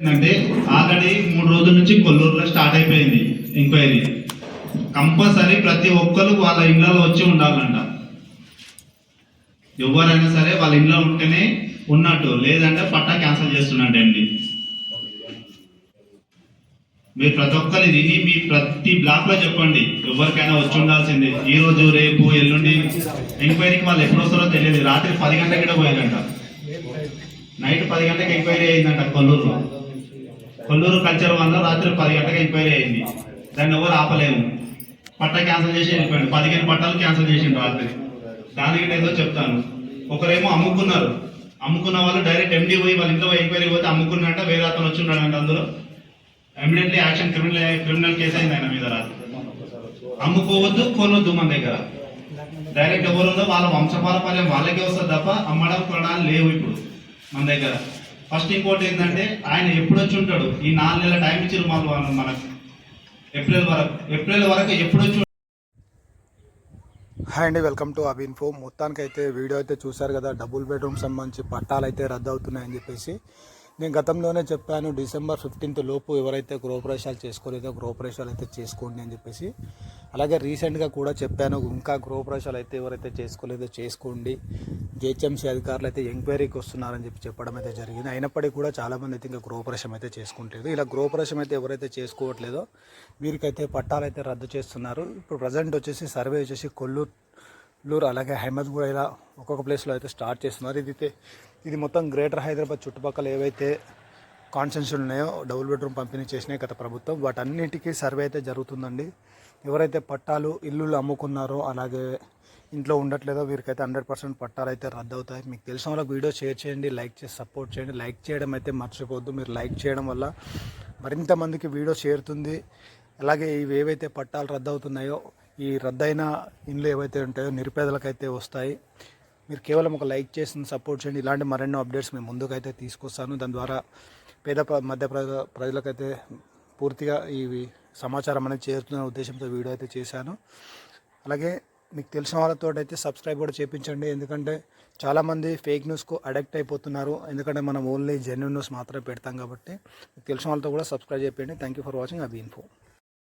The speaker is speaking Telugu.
ఏంటంటే ఆల్రెడీ మూడు రోజుల నుంచి కొల్లూరులో స్టార్ట్ అయిపోయింది ఎంక్వైరీ. కంపల్సరీ ప్రతి ఒక్కరు వాళ్ళ ఇళ్ళలో వచ్చి ఉండాలంట. ఎవరైనా సరే వాళ్ళ ఇంట్లో ఉంటేనే ఉన్నట్టు లేదంటే పట్టా క్యాన్సిల్ చేస్తున్నట్టు అండి. మీరు ప్రతి ఒక్కరిని విని మీ ప్రతి బ్లాక్లో చెప్పండి ఎవరికైనా వచ్చి ఉండాల్సిందే. ఈ రోజు రేపు ఎల్లుండి ఎంక్వైరీకి వాళ్ళు ఎప్పుడు వస్తారో తెలియదు. రాత్రి పది గంటలకి కూడా పోయారంట. నైట్ పది గంటలకు ఎంక్వైరీ అయిందంట కొల్లూరులో. కొల్లూరు కల్చర్ వల్ల రాత్రి పది గంటలకు ఎంక్వైరీ అయింది. దాన్ని ఎవరు ఆపలేము. పట్టా క్యాన్సిల్ చేసి వెళ్ళిపోయాడు. పదిహేను పట్టాలు క్యాన్సిల్ చేసిండు రాత్రి. దానికి నేను ఏదో చెప్తాను. ఒకరేమో అమ్ముకున్నారు. అమ్ముకున్న వాళ్ళు డైరెక్ట్ ఎండి పోయి వాళ్ళ ఇంట్లో ఎంక్వైరీ పోతే అమ్ముకున్నట్ట వేరే అతను వచ్చి ఉన్నాడంట అందులో. Immediately action criminal criminal case అయింది ఆయన మీద రాత్రి. అమ్ముకోవద్దు కొనొద్దు మన దగ్గర. డైరెక్ట్ ఎవరు ఉందో వాళ్ళ వంశపారపర్యం వాళ్ళకే వస్తుంది తప్ప అమ్మడం కొనడానికి లేవు ఇప్పుడు మన దగ్గర. ఫస్ట్ ఇంకోటి ఏంటంటే ఆయన ఎప్పుడు వచ్చి ఉంటాడు? ఈ నాలుగు నెలల టైం ఇచ్చారు మాకు వాళ్ళు మనకు. ఏప్రిల్ వరకు ఏప్రిల్ వరకు ఎప్పుడు వచ్చి హాయ్ అండి వెల్కమ్ టు అబ్ ఇన్ఫో. మొత్తానికి వీడియో అయితే చూశారు కదా డబుల్ బెడ్రూమ్ సంబంధించి పట్టాలు అయితే రద్దు అవుతున్నాయని చెప్పేసి. నేను గతంలోనే చెప్పాను డిసెంబర్ ఫిఫ్టీన్త్ లోపు ఎవరైతే గృహప్రవేశాలు చేసుకోలేదో గృహప్రవేశాలు అయితే చేసుకోండి అని చెప్పేసి. అలాగే రీసెంట్గా కూడా చెప్పాను ఇంకా గృహప్రవేశాలు అయితే ఎవరైతే చేసుకోలేదో చేసుకోండి. జిహెచ్ఎంసీ అధికారులు అయితే ఎంక్వైరీకి వస్తున్నారని చెప్పి చెప్పడం అయితే జరిగింది. అయినప్పటికీ కూడా చాలామంది అయితే ఇంకా గృహప్రవేశం అయితే చేసుకుంటలేదు. ఇలా గృహప్రవేశం అయితే ఎవరైతే చేసుకోవట్లేదో వీరికైతే పట్టాలు అయితే రద్దు చేస్తున్నారు. ఇప్పుడు ప్రజెంట్ వచ్చేసి సర్వే వచ్చేసి కొల్లూరు లూరు అలాగే అహ్మద్ కూడా ఇలా ఒక్కొక్క ప్లేస్లో అయితే స్టార్ట్ చేస్తున్నారు. ఇది అయితే- ఇది మొత్తం గ్రేటర్ హైదరాబాద్ చుట్టుపక్కల ఏవైతే కాన్సెన్షన్ ఉన్నాయో డబుల్ బెడ్రూమ్ పంపిణీ చేసినాయి గత ప్రభుత్వం. వాటన్నిటికీ సర్వే అయితే జరుగుతుందండి. ఎవరైతే పట్టాలు ఇల్లులు అమ్ముకున్నారో అలాగే ఇంట్లో ఉండట్లేదో వీరికైతే హండ్రెడ్ పర్సెంట్ పట్టాలు అయితే రద్దు అవుతాయి మీకు తెలిసిన వాళ్ళకి వీడియో షేర్ చేయండి లైక్ చేసి సపోర్ట్ చేయండి. లైక్ చేయడం అయితే మర్చిపోవద్దు. మీరు లైక్ చేయడం వల్ల మరింత మందికి వీడియో చేరుతుంది. అలాగే ఇవి ఏవైతే పట్టాలు రద్దు అవుతున్నాయో ఈ రద్దయిన ఇండ్లు ఏవైతే ఉంటాయో నిరుపేదలకైతే వస్తాయి. మీరు కేవలం ఒక లైక్ చేసి సపోర్ట్ చేయండి. ఇలాంటి మరెన్నో అప్డేట్స్ మేము ముందుకైతే తీసుకొస్తాను. దాని ద్వారా పేద ప్ర- మధ్య ప్రజ ప్రజలకైతే పూర్తిగా ఈ సమాచారం అనేది చేరుతున్న ఉద్దేశంతో వీడియో అయితే చేశాను. అలాగే మీకు తెలిసిన వాళ్ళతో అయితే సబ్స్క్రైబ్ కూడా చేయించండి ఎందుకంటే చాలామంది ఫేక్ న్యూస్కు అడక్ట్ అయిపోతున్నారు. ఎందుకంటే మనం ఓన్లీ జెన్యున్ న్యూస్ మాత్రమే పెడతాం కాబట్టి. మీకు తెలిసిన వాళ్ళతో కూడా సబ్స్క్రైబ్ చేయండి. Thank you for watching. Abi info.